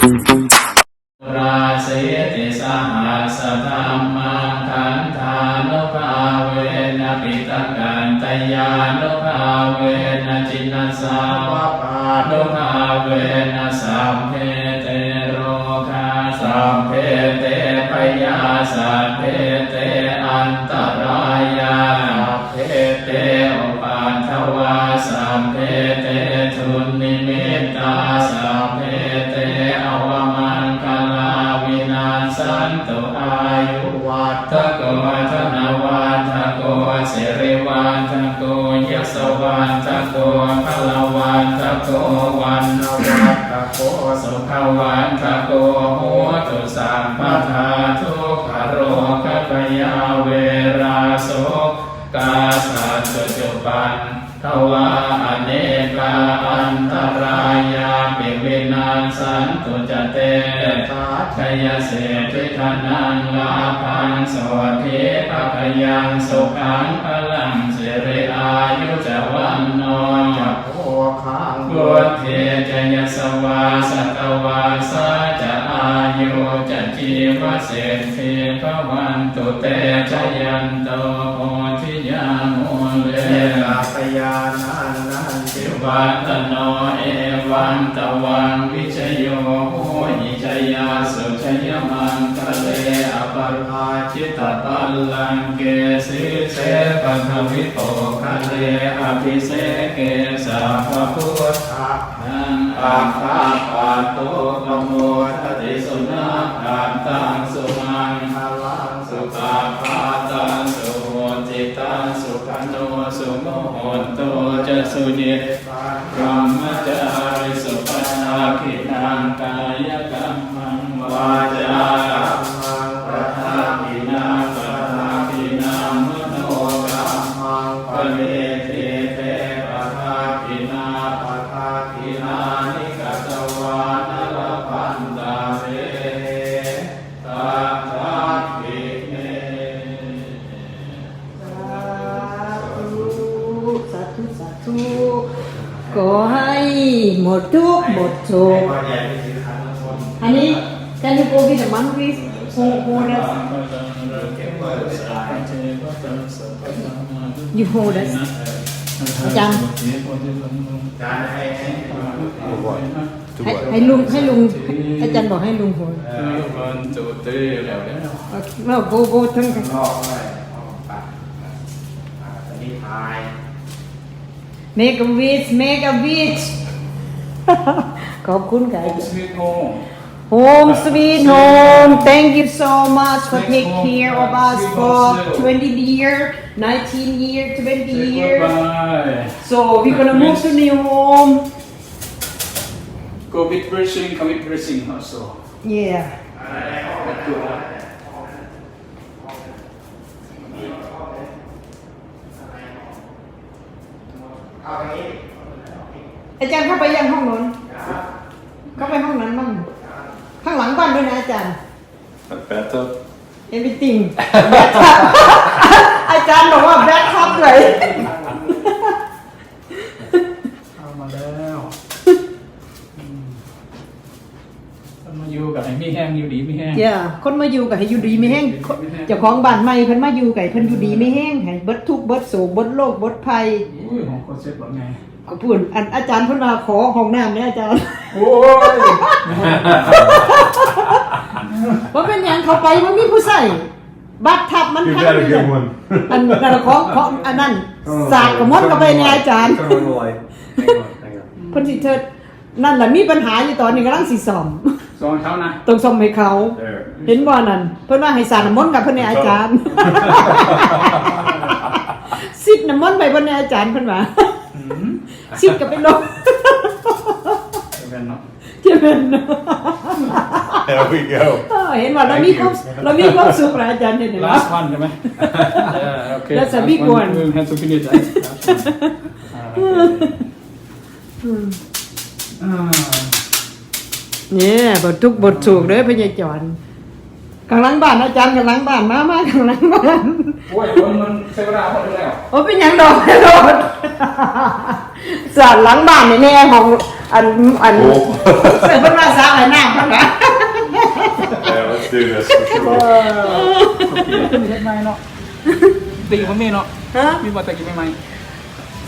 รา รายาปิวินาสันตุจเตตาชยเสทิทานังลาพังสวัสดิภะพยังสุขังพลังสิริอายุจวันโนจักโภคังกุเทจยสวาสตวาสาจะอายุจะจีวเศรษฐีพระวันตุเตชยันโตโพธิยามุเลลาปยานันนันติวัตโนเอ วังตะวังวิชโยโหหิชยาสุชยมังคะเลอปราชิตตัลลังเกสิเสปัทวิโตคะเลอภิเสเกสาภพุทธะนังอาคาปาโตกโมทติสุนาคันตังสุมังคลังสุปาปา โนสุโมโหโตจะสุเยปังพรมจาริสุปนาคินังกาย who who does you hold us อาจารย์ให้ให้ลุงให้ลุงอาจารย์บอกให้ลุง hold คนจุดตื้อแล้วเนี่ยเรา go go ทั้ง make a wish make a wish ขอบคุณค่ะ Home sweet home. Thank you so much for Sweet taking home. care of us Sweet for home still. 20 year, 19 year, 20 years. Goodbye. So we're gonna move to new home. Go with brushing, come with brushing also. Yeah. Good. อาจารย์เข้าไปยังห้องนนเข้าไปห้องนั้นบ้าง ข้างหลังบ้านด้วยนะอาจารย์ Better. everything อาจารย์บอกว่าแบ็คทับเลยเข้ามาแล้วอืมต้องมาอยู่กับไอ้มีแห้งอยู่ดีมีแห้งเจ้าคนมาอยู่กับให้อยู่ดีไม่แห้งคนเจ้าของบ้านใหม่เพิ่นมาอยู่กับให้เพิ่นอยู่ดีไม่แห้งให้เบิดทุกข์เบิดโศกเบิดโรคเบิดภัย อุ้ยของโคเซ็ตว่าไง ก็พูดอันอาจารย์เพิ่นมาขอห้องน้ำเนี่ยอาจารย์โอ้ยว่าเป็นหยังเขาไปว่ามีผู้ใส่บัตรทับมัน You ทับ got อ a ยู่ good one. อันนั้นของของอันนั้นสากกับมดเข้าไปในอาจารย์ Turn on the light. Hang on, hang on. เพิ่นสิเทิดนั่นแหละมีปัญหาอยู่ตอนนี้กำลังสิซ่อมสอนเขานะต้องซ่อมให้เขา There. เห็นบ่นั่นเพิ่นว่าให้สาดน้ำมนต์กับเพิ่นในอาจารย์สิดน้ำมนต์ไปเพิ่นในอาจารย์เพิ่นว่า อืมสิดกับไปลงเป็นเนาะเจะเป็น There we go. เออเห็นว่าเรามีความเรามีความสุขนะอาจารย์เห็นไหม last one ใช่ไหม Yeah, okay. That's a Last big one. We have to finish that. Last one. Ah, okay. อ่าเนี่ยบททุกข์บทถูกเด้อพญาจอนกำลังบ้านอาจารย์กำลังบ้านมามากำลังบ้านโอ้ยมันมันใช้เวลาหมดแล้วโอ้เป็นหยังดอกโดด สาดหลังบ้านนี่แน่ของอันอันโอ้ เสือเป็นภาษาอะไรน้ำพันวะ Yeah, let's do this for sure. มีเล็กไหมเนาะตีมันมีเนาะฮะมีบอลตะกี้ไหมไหม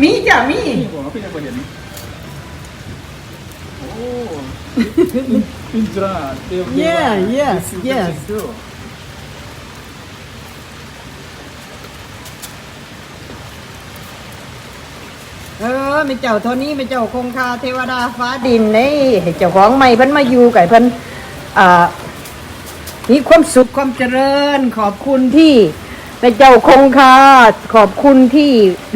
มีจ้ะมีนี่ผมว่าพี่จะไปเห็นโอ้ อินทราเดียว Yeah, yes, yes. เอมีเจ้าเท่านี้มีเจ้าคงคาเทวดาฟ้าดินนี่ให้เจ้าของใหม่เพิ่นมาอยู่ไก่เพิ่นอ่ามีความสุขความเจริญ ขอบคุณที่เป็นเจ้าคงคาขอบคุณที่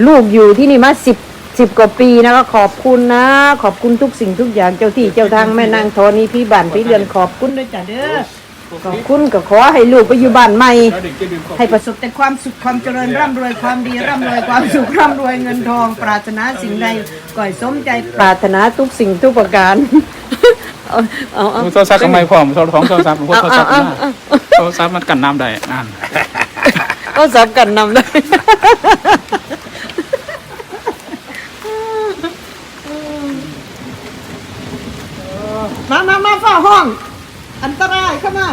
ลูกอยู่ที่นี่มาสิบสิบกว่าปีนะคะขอบคุณนะ ขอบคุณทุกสิ่งทุกอย่างเจ้าที่เจ้าทางแม่นางธรณีพี่บ้านพี่เรือนขอบคุณด้วยจ้ะเด้อ ขอบคุณก็ขอให้ลูกไปอยู่บ้านใหม่แล้วเด็กจะดื่มให้ประสบแต่ความสุขความเจริญร่ำรวยความดีร่ำรวยความสุขร่ำรวยเงินทอง ปรารถนาสิ่งใดก็ให้สมใจปรารถนาทุกสิ่งทุกประการเอาเอาเอาโทรศัพท์ทำไมพร้อมโทรของโทรศัพท์ผมโทรศัพท์เอามาเอาโทรศัพท์มันกันน้ำได้อ่านเอาสับกันนำเลยมามามาเฝ้าห้อง อันตรายเข้ามา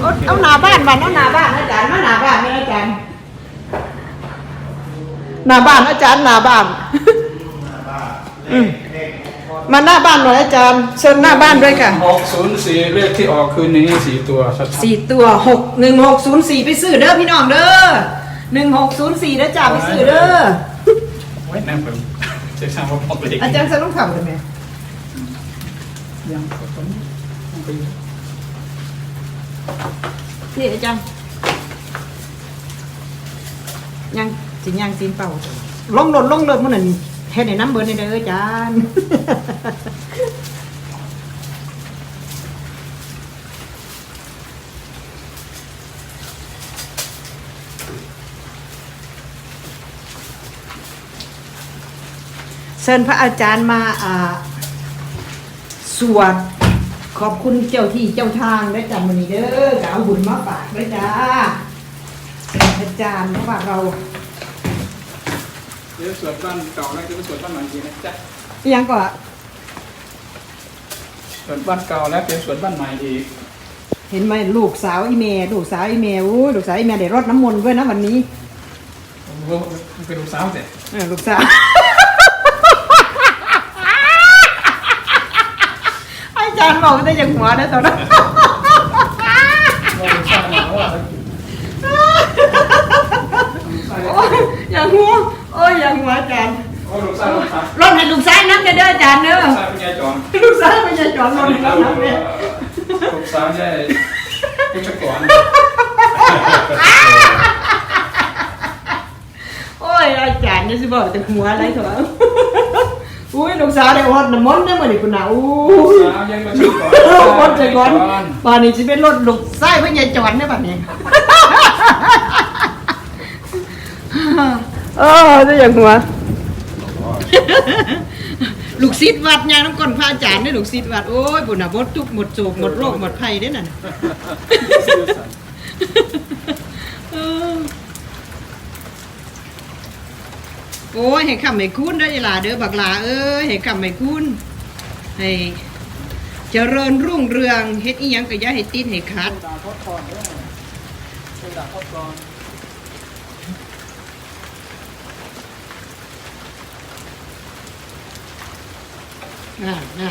เอาเอาหน้าบ้านบ้านเอาหน้าบ้านอาจารย์มาหน้าบ้านนี่อาจารย์หน้าบ้านอาจารย์หน้าบ้านอืมมาหน้าบ้านหน่อยอาจารย์เชิญหน้าบ้านด้วยค่ะหกศูนย์สี่เลขที่ออกคืนนี้สี่ตัวชัดสี่ตัวหกหนึ่งหกศูนย์สี่ไปซื้อเด้อพี่น้องเด้อหนึ่งหกศูนย์สี่เด้อจ่าไปซื้อเด้อๆไว้แน่นผมเช็คช่างว่าพอเลยอาจารย์สนุกขับเลยไหมยังผมต้องไป นี่อาจารย์ยังสิยังสินเป่าลงรถลงรถมันนั่นแค่ในน้ำเบอร์ในเด้อาจารย์เชิญพระอาจารย์มาสวด ขอบคุณเจ้าที่เจ้าทางด้วยจ้ามันนี้เด้อก็เอาบุญมาฝากด้วยจ้าอาจารย์เพราะว่าเราเดี๋ยวสวดบ้านเก่าแล้วจะไปสวดบ้านใหม่ทีนะจ๊ะยังก็สวดบ้านเก่าแล้วเป็นสวดบ้านใหม่อีกเห็นไหมลูกสาวอีเมลูกสาวอีเมอู้ลูกสาวอีเมได้รดน้ำมนต์ด้วยนะวันนี้ผมก็เป็นลูกสาวแต่เออลูกสาว อาจารย์บอกได้จากหัวนะตอนนั้นอย่างหัวโอ้ยอย่างหัวอาจารย์รถให้ลูกชายน้ำจะเด้ออาจารย์เด้อลูกสาวเป็นยายจอนลูกสาวไม่ใช่จอดรถให้น้ำเนี่ยลูกสาวใช่ผู้จัดการโอ้ยอาจารย์นี่สิบอกแต่หัวอะไรเถอะ อุ้ยลูกสาวได้อดน้ำมนต์ได้อมื้อนี้คุณน่ะอู้ลูกยสาวยังมาชื่อก่อนรถใจก่อนป่านนี้สิเป็นรถลูกชายเพิ่นยายจอดได้อบัดนี้ เออได้อย่างหัวลูกศิษย์วัดยางน้ำก้นพระอาจารย์ได้อลูกศิษย์วัดโอ้ยบุญน่ะหมดทุกข์หมดโศกหมดโรคหมดภัยได้อนั่นน่ะเออ โอ้ยให้คำให้คุณได้หลาเด้อบักหลาเอ้ยให้คำให้คุณให้เจริญรุ่งเรืองเฮ็ดอีหยังก็อย่าให้ติดให้คัดอ่าอ่า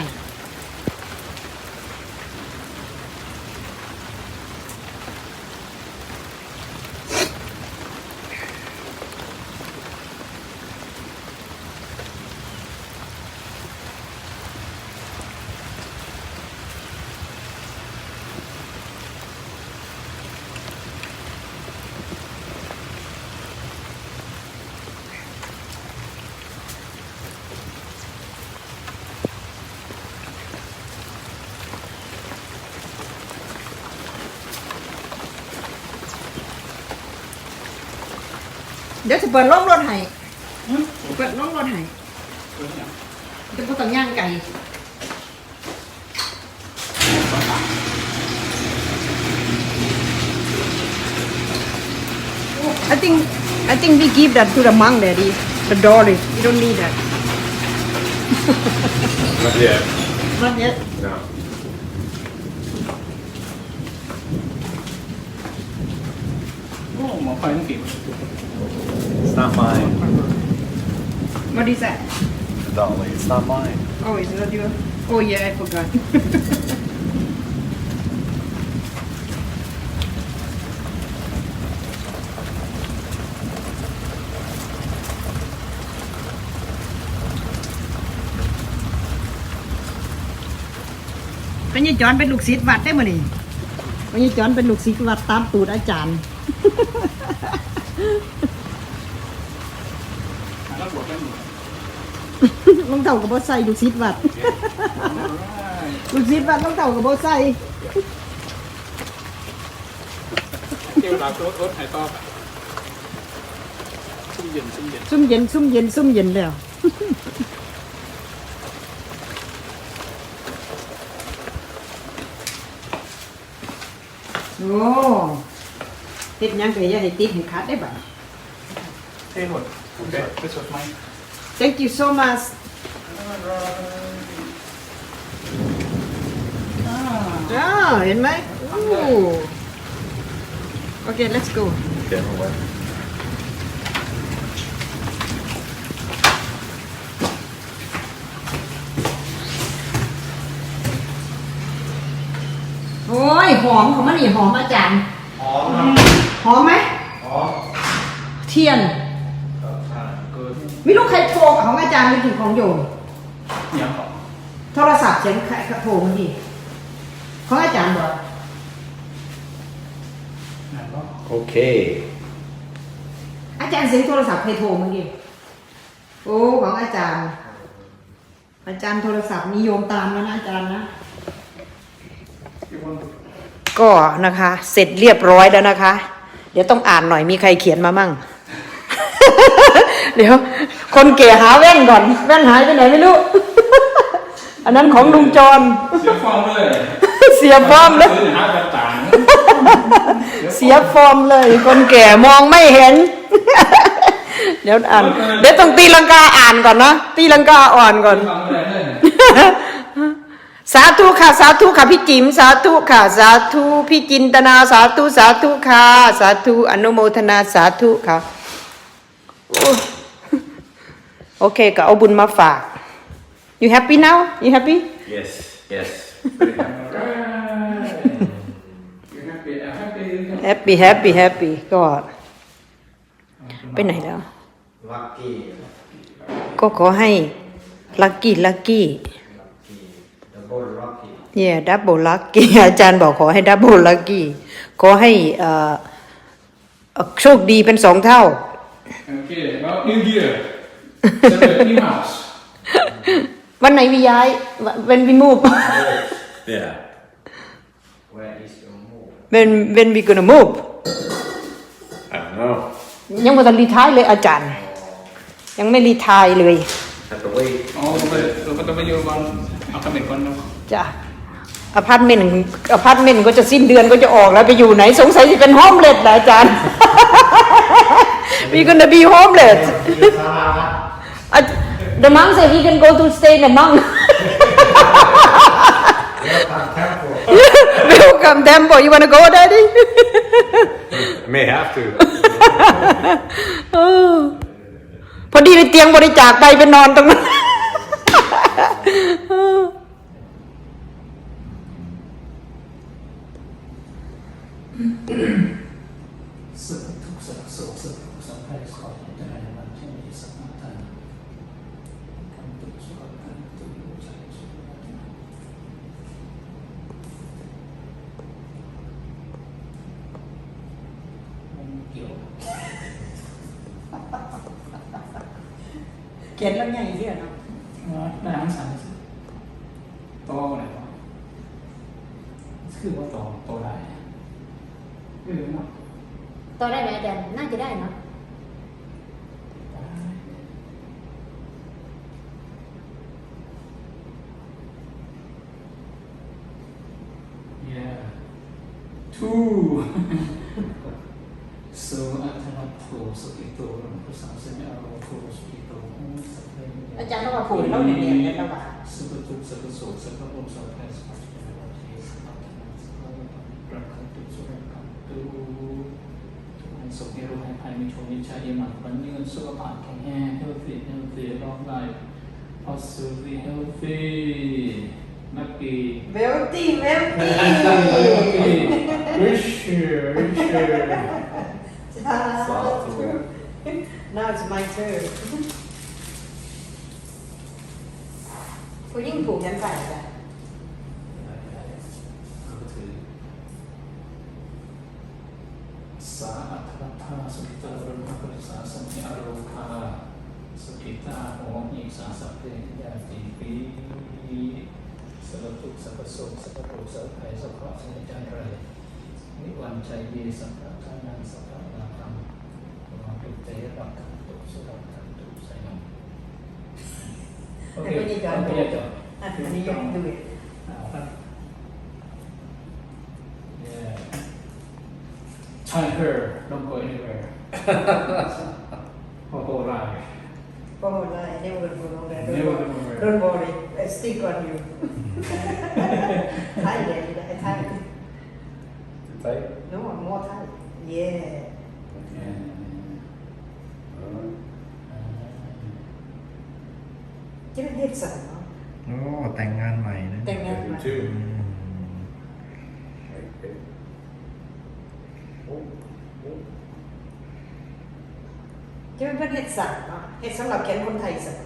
เดี๋ยวจะเปิดล้มรถให้หึเปิดล้มรถให้จะบ่ต้องย่างไก่ I think I think we give that to the monk daddy the dolly you don't need that Not yet. มันเนี้ย No. โอ้หมอไฟต้องเก็บ It's not mine. What is that Dolly, it's not mine. Oh is that your Oh yeah I forgot เป็นยี่จอนเป็นลูกศิษย์วัดได้มั้นี่ เป็นยี่จอนเป็นลูกศิษย์วัดตามตูดอาจารย์แล้วบวกกันอยู่รองเท้ากับโบใส่ลูกศิษย์วัด ลูกศิษย์วัดรองเท้ากับโบใส่เกี่ยวกับรถรถไถต่อไปชุ่มเย็นชุ่มเย็นซุ่มเย็นซุ่มเย็นซุ่มเย็นแล้วโอ้ เฮ็ดหยังก็อย่าให้ติดให้ขาดได้บ่เท่หมดโอเคไปสดไหม Thank you so much อ่าอ้าเห็นไหมโอ้โอเค let's go Okay, I'm away. โอ้ยหอมของมันนี่หอมอาจารย์หอมครับ หอมไหมหอมเทียนเกินไม่รู้ใครโทรของอาจารย์หรือถึงของโยมยังต่อโทรศัพท์เสียงใครโทรมันดีของอาจารย์บอกนั่นก็ Okay. อาจารย์เสียงโทรศัพท์ใครโทรมันดีโอ้ของอาจารย์ อาจารย์โทรศัพท์นิยมตามแล้วนะอาจารย์นะก็นะคะ เสร็จเรียบร้อยแล้วนะคะ เดี๋ยวต้องอ่านหน่อยมีใครเขียนมามั่ง เดี๋ยว คนเก๋หาแว่นก่อน แว่นหายไปไหนไม่รู้ อันนั้นของลุงจร เสียฟองเลยเสียฟอร์มเลย ซื้อหาแบบต่างเสียฟอร์มเลย คนแก่มองไม่เห็น เดี๋ยวอ่าน เดี๋ยวต้องตีลังกาอ่านก่อนนะ ตีลังกาอ่อนก่อน ฟังไม่ได้เลย สาธุค่ะ สาธุค่ะพี่จิ๋มสาธุค่ะ สาธุพี่จินตนาสาธุสาธุค่ะ สาธุอนุโมทนาสาธุค่ะโอ้โอเคก็เอาบุญมาฝาก you happy now you happy Yes, yes. Pretty happy. happy happy happy ก็ไปไหนแล้ว Lucky. ก็ขอให้ลัคกี้ลัคกี้ Double lucky. เนี่ยดับเบิลลัคกี้อาจารย์บอกขอให้ดับเบิลลัคกี้ขอให้เอ่อเอ่อโชคดีเป็นสองเท่าโอเค well new year celebrate new house วันไหนวิย้ายเป็นวิมูฟ Yeah. Where is your move? เป็นเป็นวิก n นมูฟ I don't know. ยังไม่ทันรีทายเลยอาจารย์ ยังไม่รีทายเลย Have to wait. อ๋อเราไปเราก็ต้องไปอยู่ก่อน เอาคอมเมนต์ก่อนเนาะจ้ะอพาร์ตเมนต์อพาร์ตเมนต์ก็จะสิ้นเดือนก็จะออกแล้วไปอยู่ไหนสงสัยจะเป็นโฮมเลสแหละอาจารย์ we gonna be homeless Uh, the monk said he can go to stay in the monk welcome temple you wanna go daddy May have to. เออพอดีในเตียงบริจาคไปไปนอนตรงนั้น สุขทุกข์สุขสุขสุขสัมผัสขอให้ได้มันเช่นนี้สักท่านคำตุสุขคำตุสัจสุมันเกี่ยว เขียนแล้วใหญ่เสียเนาะ น้ำสั่นโตไหนวะคือว่าโตโตได้ไม่รู้เนาะ ต่อได้ไหมอาจารย์น่าจะได้เนาะ Yeah. Two. so อัธรัตน์สุขิโตรัมพุสังสมิอาโรโทสุขิโตสัพเพอาจารย์ต้องมาพูดเล่าเนียนๆกันแล้วว่าสุขทุกข์สุขโศกสุขโรคสุขภัยสุขภัยสุขภัยสุขภัยสุขภัยรักขันตุสุรักขันตุทุกให้สุขให้รู้ให้ภัยมีโชคมีชัยมีหมันวันยืนสุขภาพแข็งแรง healthy healthy long life positively healthy นักปีเวลตี้เวลตี้ richer richer น่าจะ my turn ผู้ยิ่งผูกยันใส่กันก็ถือสาอัตถทาสุขิตารุณภริสาสัมมิอโรคาสุขิตาโหมิสาสัพเพยาติปีสัพทุกสัพโสสัพโรสัพภัยสัพพะสัญจารไร นิวันชัยเยสัพพะทานังสัพพะนาคัมมาตุเตรักขันตุสุรักขันตุไสยมโอเคแต่คนนี้จอดโอเคจอดอันนี้ยังดูอีก Yeah. Tell her, don't go anywhere. For whole life. โอ้โหเลย never go nowhere Never go nowhere. don't worry I stick on you ไทยเลยไทย Right? no more Thai yeah Yeah. จะเป็นเฮ็ดสันเนาะโอ้แต่งงานใหม่นะแต่งงาน You มา too. อืม Okay. Oh, oh. จะเป็นเฮ็ดสันเนาะเฮ็ดสำหรับแกนคนไทยสัน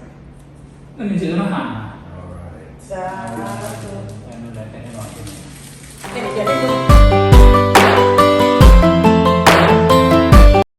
นั่นคือต้องหัน All right. สาธุ แต่นั่นแหละแต่ให้หน่อยแค่นี้จะได้ดู